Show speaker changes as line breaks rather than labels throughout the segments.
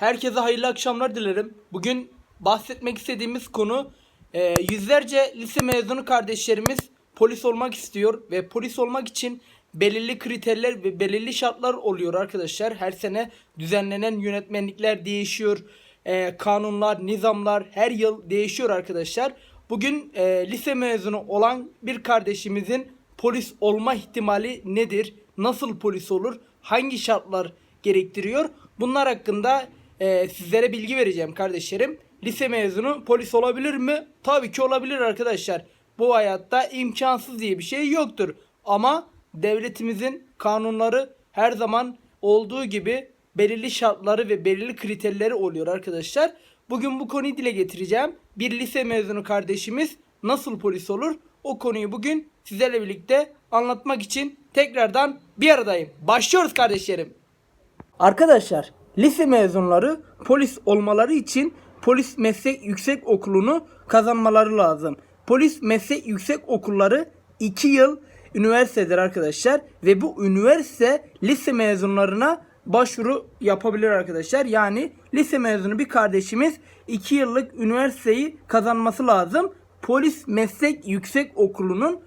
Herkese hayırlı akşamlar dilerim. Bugün bahsetmek istediğimiz konu e, yüzlerce lise mezunu kardeşlerimiz polis olmak istiyor ve polis olmak için belirli kriterler ve belirli şartlar oluyor arkadaşlar. Her sene düzenlenen yönetmenlikler değişiyor. E, kanunlar, nizamlar her yıl değişiyor arkadaşlar. Bugün e, lise mezunu olan bir kardeşimizin polis olma ihtimali nedir? Nasıl polis olur? Hangi şartlar gerektiriyor? Bunlar hakkında e, sizlere bilgi vereceğim kardeşlerim. Lise mezunu polis olabilir mi? Tabii ki olabilir arkadaşlar. Bu hayatta imkansız diye bir şey yoktur. Ama devletimizin kanunları her zaman olduğu gibi belirli şartları ve belirli kriterleri oluyor arkadaşlar. Bugün bu konuyu dile getireceğim. Bir lise mezunu kardeşimiz nasıl polis olur? O konuyu bugün sizlerle birlikte anlatmak için tekrardan bir aradayım. Başlıyoruz kardeşlerim. Arkadaşlar lise mezunları polis olmaları için polis meslek yüksek okulunu kazanmaları lazım. Polis meslek yüksek okulları 2 yıl üniversitedir arkadaşlar ve bu üniversite lise mezunlarına başvuru yapabilir arkadaşlar. Yani lise mezunu bir kardeşimiz 2 yıllık üniversiteyi kazanması lazım. Polis meslek yüksek okulunun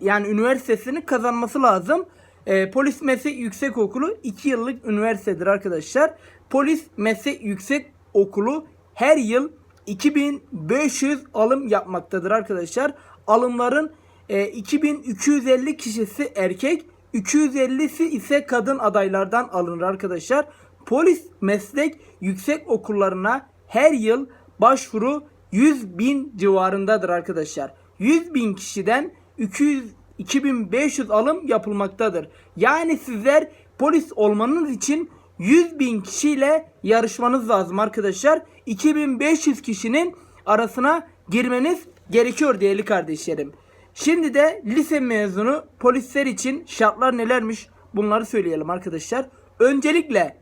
yani üniversitesini kazanması lazım. Ee, Polis Meslek Yüksek Okulu 2 yıllık üniversitedir arkadaşlar. Polis Meslek Yüksek Okulu her yıl 2500 alım yapmaktadır arkadaşlar. Alımların e, 2250 kişisi erkek, 250'si ise kadın adaylardan alınır arkadaşlar. Polis Meslek Yüksek Okullarına her yıl başvuru 100 bin civarındadır arkadaşlar. 100 bin kişiden 200 2500 alım yapılmaktadır. Yani sizler polis olmanız için 100 bin kişiyle yarışmanız lazım arkadaşlar. 2500 kişinin arasına girmeniz gerekiyor değerli kardeşlerim. Şimdi de lise mezunu polisler için şartlar nelermiş bunları söyleyelim arkadaşlar. Öncelikle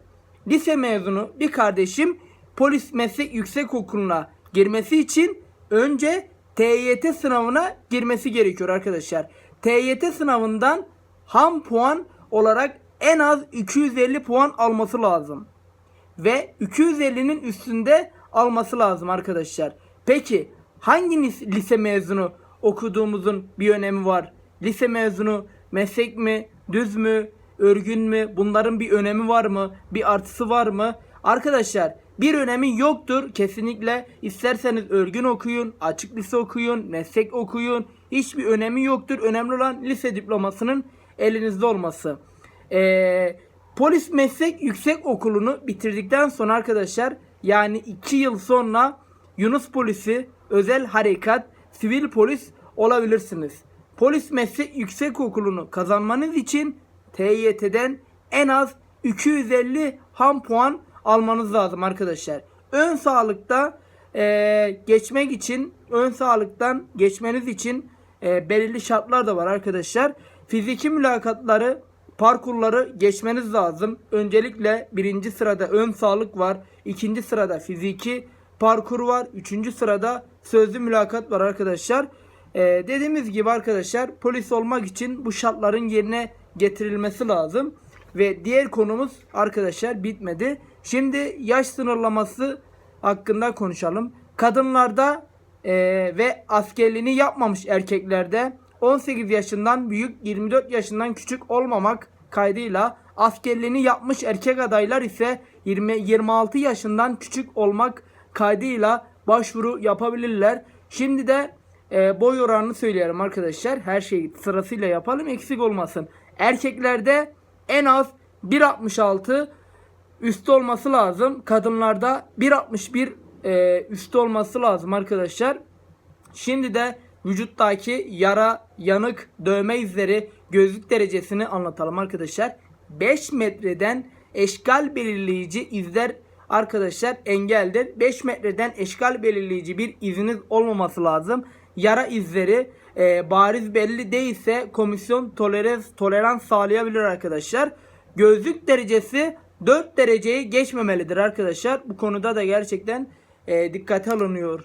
lise mezunu bir kardeşim polis meslek yüksek okuluna girmesi için önce TYT sınavına girmesi gerekiyor arkadaşlar. TYT sınavından ham puan olarak en az 250 puan alması lazım. Ve 250'nin üstünde alması lazım arkadaşlar. Peki hangi lis- lise mezunu okuduğumuzun bir önemi var? Lise mezunu meslek mi, düz mü, örgün mü? Bunların bir önemi var mı? Bir artısı var mı? Arkadaşlar bir önemi yoktur kesinlikle. İsterseniz örgün okuyun, açık lise okuyun, meslek okuyun. Hiçbir önemi yoktur. Önemli olan lise diplomasının elinizde olması. Ee, polis meslek yüksek okulunu bitirdikten sonra arkadaşlar yani 2 yıl sonra Yunus polisi, özel harekat, sivil polis olabilirsiniz. Polis meslek yüksek okulunu kazanmanız için TYT'den en az 250 ham puan almanız lazım arkadaşlar. Ön sağlıkta e, geçmek için ön sağlıktan geçmeniz için e, belirli şartlar da var arkadaşlar. Fiziki mülakatları parkurları geçmeniz lazım. Öncelikle birinci sırada ön sağlık var. ikinci sırada fiziki parkur var. Üçüncü sırada sözlü mülakat var arkadaşlar. Ee, dediğimiz gibi arkadaşlar polis olmak için bu şartların yerine getirilmesi lazım. Ve diğer konumuz arkadaşlar bitmedi. Şimdi yaş sınırlaması hakkında konuşalım. Kadınlarda e, ve askerliğini yapmamış erkeklerde 18 yaşından büyük 24 yaşından küçük olmamak kaydıyla askerliğini yapmış erkek adaylar ise 20 26 yaşından küçük olmak kaydıyla başvuru yapabilirler. Şimdi de e, boy oranını söyleyelim arkadaşlar. Her şeyi sırasıyla yapalım eksik olmasın. Erkeklerde en az 1.66 üstü olması lazım. Kadınlarda 1.61 e, üstü olması lazım arkadaşlar. Şimdi de vücuttaki yara, yanık, dövme izleri, gözlük derecesini anlatalım arkadaşlar. 5 metreden eşkal belirleyici izler arkadaşlar engeldir. 5 metreden eşkal belirleyici bir iziniz olmaması lazım. Yara izleri e, bariz belli değilse komisyon tolerans, tolerans sağlayabilir arkadaşlar. Gözlük derecesi 4 dereceyi geçmemelidir arkadaşlar. Bu konuda da gerçekten e, dikkate alınıyor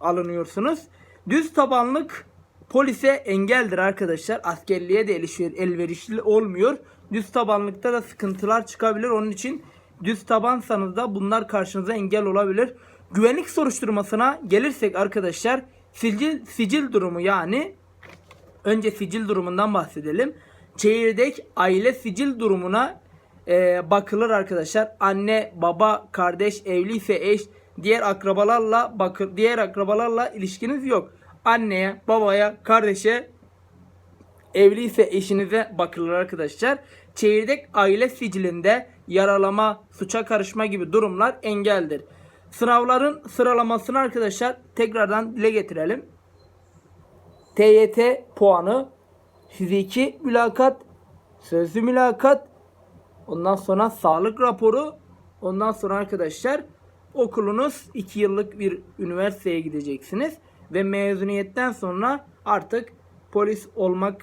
alınıyorsunuz. Düz tabanlık polise engeldir arkadaşlar. Askerliğe de elverişli olmuyor. Düz tabanlıkta da sıkıntılar çıkabilir. Onun için düz tabansanız da bunlar karşınıza engel olabilir. Güvenlik soruşturmasına gelirsek arkadaşlar sicil, sicil durumu yani önce sicil durumundan bahsedelim. Çekirdek aile sicil durumuna e, bakılır arkadaşlar. Anne, baba, kardeş, evliyse eş, diğer akrabalarla bakır diğer akrabalarla ilişkiniz yok. Anneye, babaya, kardeşe, evliyse eşinize bakılır arkadaşlar. Çekirdek aile sicilinde yaralama, suça karışma gibi durumlar engeldir. Sınavların sıralamasını arkadaşlar tekrardan dile getirelim. TYT puanı, fiziki mülakat, sözlü mülakat, ondan sonra sağlık raporu, ondan sonra arkadaşlar okulunuz 2 yıllık bir üniversiteye gideceksiniz ve mezuniyetten sonra artık polis olmak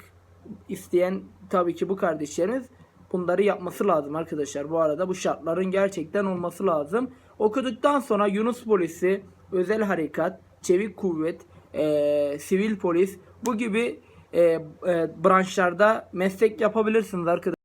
isteyen tabii ki bu kardeşlerimiz bunları yapması lazım arkadaşlar. Bu arada bu şartların gerçekten olması lazım. Okuduktan sonra Yunus polisi, özel harekat, çevik kuvvet, eee, sivil polis bu gibi eee, eee, branşlarda meslek yapabilirsiniz arkadaşlar.